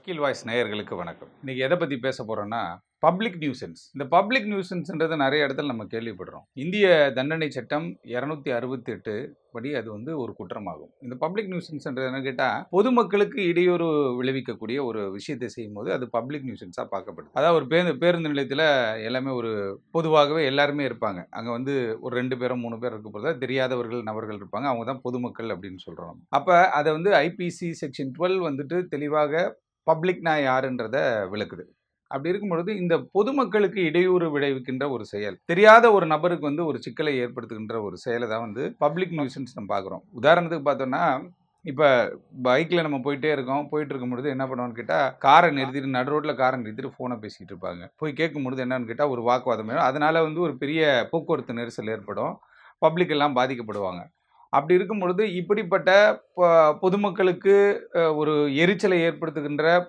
வக்கீல் வாய்ஸ் நேயர்களுக்கு வணக்கம். இன்னைக்கு எதை பற்றி பேச போகிறோன்னா பப்ளிக் நியூசன்ஸ் இந்த பப்ளிக் நியூசன்ஸ்ன்றது நிறைய இடத்துல நம்ம கேள்விப்படுறோம். இந்திய தண்டனை சட்டம் இரநூத்தி அறுபத்தி எட்டு படி அது வந்து ஒரு குற்றமாகும். இந்த பப்ளிக் நியூசன்ஸ்ன்றது என்ன கேட்டால் பொதுமக்களுக்கு இடையூறு விளைவிக்கக்கூடிய ஒரு விஷயத்தை செய்யும்போது அது பப்ளிக் நியூசன்ஸாக பார்க்கப்படுது. அதாவது ஒரு பேருந்து பேருந்து நிலையத்தில் எல்லாமே ஒரு பொதுவாகவே எல்லாருமே இருப்பாங்க. அங்கே வந்து ஒரு ரெண்டு பேரும் மூணு பேர் இருக்க போகிறதா தெரியாதவர்கள் நபர்கள் இருப்பாங்க. அவங்க தான் பொதுமக்கள் அப்படின்னு சொல்கிறோம் அப்போ அதை வந்து ஐபிசி செக்ஷன் டுவெல் வந்துட்டு தெளிவாக பப்ளிக்னா யாருன்றத விளக்குது. அப்படி இருக்கும் பொழுது இந்த பொதுமக்களுக்கு இடையூறு விளைவிக்கின்ற ஒரு செயல் தெரியாத ஒரு நபருக்கு வந்து ஒரு சிக்கலை ஏற்படுத்துகின்ற ஒரு செயலை தான் வந்து பப்ளிக் நியூசன்ஸ் நம்ம பார்க்குறோம். உதாரணத்துக்கு பார்த்தோம்னா இப்போ பைக்கில் நம்ம போயிட்டே இருக்கோம் போயிட்டு இருக்கும் பொழுது என்ன பண்ணுவோம்னு கேட்டால் காரை நிறுத்திட்டு நடு ரோட்டில் காரை நிறுத்திட்டு ஃபோனை பேசிக்கிட்டு இருப்பாங்க. போய் கேட்கும் பொழுது என்னன்னு கேட்டால் ஒரு வாக்குவாதம் வரும். அதனால வந்து ஒரு பெரிய போக்குவரத்து நெரிசல் ஏற்படும். பப்ளிக் எல்லாம் பாதிக்கப்படுவாங்க. அப்படி இருக்கும் பொழுது இப்படிப்பட்ட பொதுமக்களுக்கு ஒரு எரிச்சலை ஏற்படுத்துகின்ற